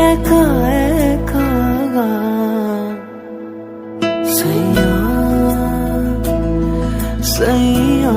একা একা গান সৈয়া সৈয়া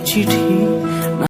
চিঠি